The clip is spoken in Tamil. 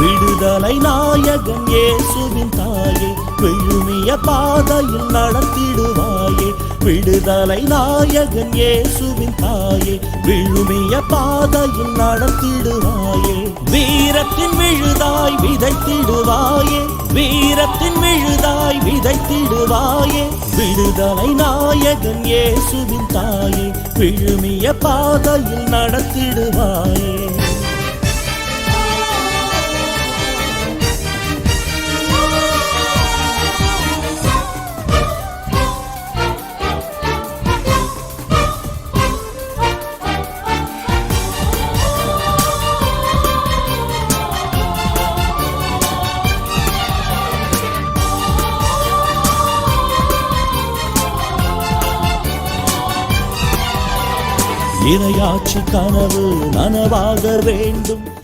விடுதலை நாயகன் இயேசுவின் தாயே விழுமிய பாதையில் நடத்திடுவாயே. விடுதலை நாயகன் இயேசுவின் தாயே விழுமிய பாதையில் நடத்திடுவாயே. வீரத்தின் விழுதாய் விதைத்திடுவாயே வீரத்தின் விழுதாய் விதைத்திடுவாயே. விடுதலை நாயகன் இயேசுவின் தாயே விழுமிய பாதையில் நடத்திடுவாயே. இரையாட்சி கனவு நனவாக வேண்டும்.